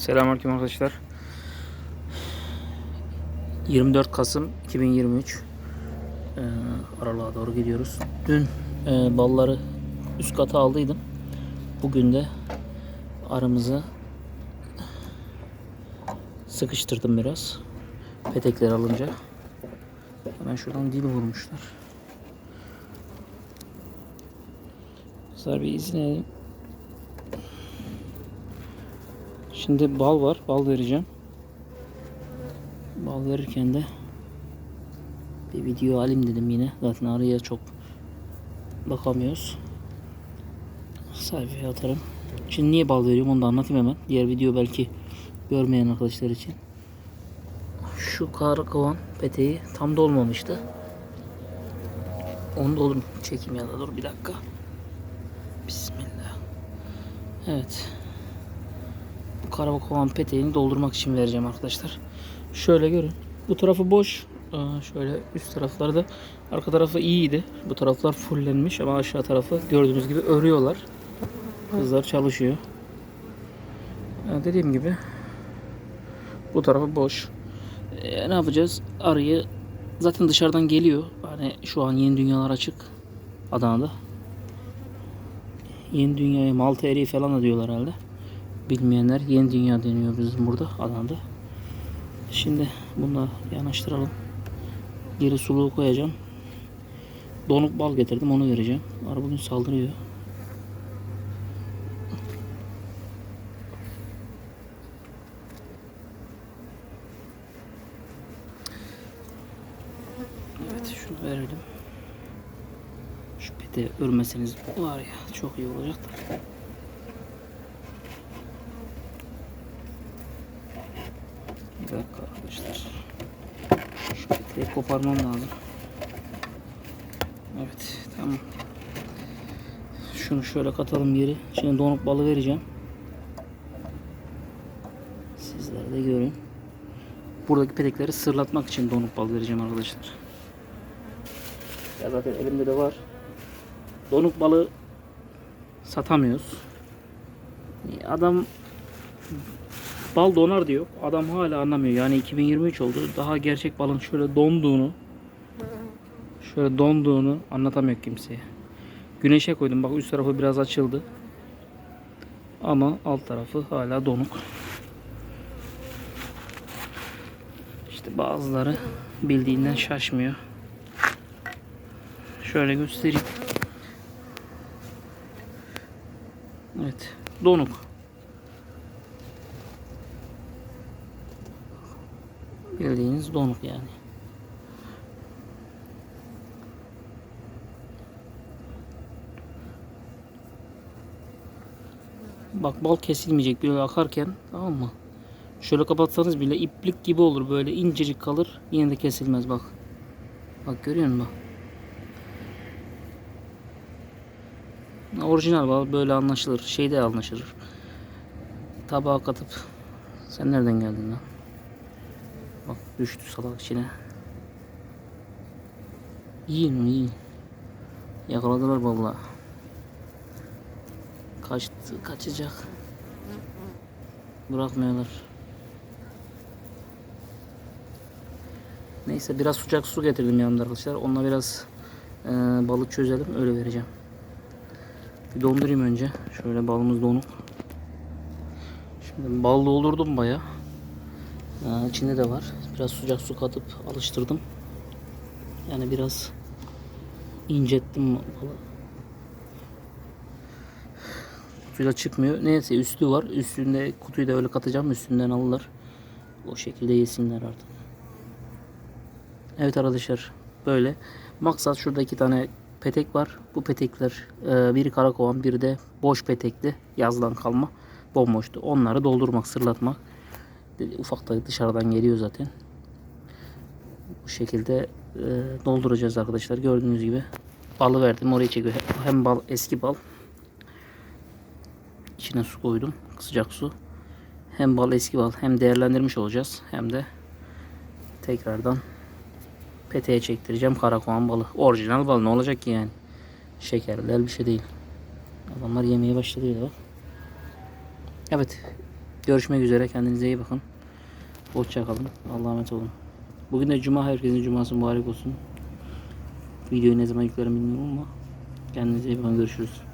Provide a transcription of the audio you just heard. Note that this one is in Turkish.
Selamünaleyküm arkadaşlar. 24 Kasım 2023 ee, aralığa doğru gidiyoruz. Dün e, balları üst kata aldıydım. Bugün de aramızı sıkıştırdım biraz. Petekleri alınca. Hemen şuradan dil vurmuşlar. Kızlar bir izin Şimdi bal var. Bal vereceğim. Bal verirken de bir video alayım dedim yine. Zaten araya çok bakamıyoruz. Sayfaya atarım. Şimdi niye bal veriyorum onu da anlatayım hemen. Diğer video belki görmeyen arkadaşlar için. Şu karakovan peteği tam dolmamıştı. Onu da olur çekeyim ya da dur bir dakika. Bismillah. Evet. Karakovan peteğini doldurmak için vereceğim arkadaşlar. Şöyle görün. Bu tarafı boş. Şöyle üst tarafları da arka tarafı iyiydi. Bu taraflar fullenmiş ama aşağı tarafı gördüğünüz gibi örüyorlar. Kızlar çalışıyor. Ya dediğim gibi bu tarafı boş. Ee, ne yapacağız? Arıyı zaten dışarıdan geliyor. Hani şu an yeni dünyalar açık Adana'da. Yeni dünyaya Malta eriği falan da diyorlar herhalde. Bilmeyenler yeni dünya deniyor bizim burada Adana'da. Şimdi bunu yanaştıralım. Geri suluğu koyacağım. Donuk bal getirdim onu vereceğim. Arı bugün saldırıyor. Evet şunu verelim. Şu pete örmeseniz var ya çok iyi olacak. Dakika arkadaşlar. Şu peteği koparmam lazım. Evet tamam. Şunu şöyle katalım geri. Şimdi donuk balı vereceğim. Sizler de görün. Buradaki petekleri sırlatmak için donuk bal vereceğim arkadaşlar. Ya zaten elimde de var. Donuk balı satamıyoruz. Adam bal donar diyor. Adam hala anlamıyor. Yani 2023 oldu. Daha gerçek balın şöyle donduğunu şöyle donduğunu anlatamıyor kimseye. Güneşe koydum. Bak üst tarafı biraz açıldı. Ama alt tarafı hala donuk. İşte bazıları bildiğinden şaşmıyor. Şöyle göstereyim. Evet. Donuk. Bildiğiniz donuk yani. Bak bal kesilmeyecek böyle akarken tamam mı? Şöyle kapatsanız bile iplik gibi olur böyle incecik kalır yine de kesilmez bak. Bak görüyor musun bak. Orijinal bal böyle anlaşılır. Şeyde anlaşılır. Tabağa katıp sen nereden geldin lan? Düştü salak içine. Yiyin mi yiyin. Yakaladılar vallahi. Kaçtı, kaçacak. Bırakmıyorlar. Neyse biraz sıcak su getirdim yanımda arkadaşlar. Onunla biraz e, balık çözelim öyle vereceğim. Bir dondurayım önce. Şöyle balımız donuk. Şimdi bal doldurdum baya. Ee, içinde de var. Biraz sıcak su katıp alıştırdım. Yani biraz incettim balı. Kutuyla çıkmıyor. Neyse üstü var. Üstünde kutuyu da öyle katacağım. Üstünden alırlar. O şekilde yesinler artık. Evet arkadaşlar. Böyle. Maksat şurada iki tane petek var. Bu petekler e, biri karakovan biri de boş petekli yazdan kalma bomboştu. Onları doldurmak, sırlatmak. Ufak da dışarıdan geliyor zaten. Bu şekilde e, dolduracağız arkadaşlar. Gördüğünüz gibi balı verdim. Oraya çekiyor. Hem bal eski bal. İçine su koydum. Sıcak su. Hem bal eski bal hem değerlendirmiş olacağız. Hem de tekrardan peteğe çektireceğim karakoğan balı. Orijinal bal ne olacak ki yani? Şekerli bir şey değil. Adamlar yemeye başladı. Evet. Görüşmek üzere. Kendinize iyi bakın. Hoşça kalın. Allah'a emanet olun. Bugün de cuma. Herkesin cuması mübarek olsun. Videoyu ne zaman yüklerim bilmiyorum ama kendinize iyi bakın. Görüşürüz.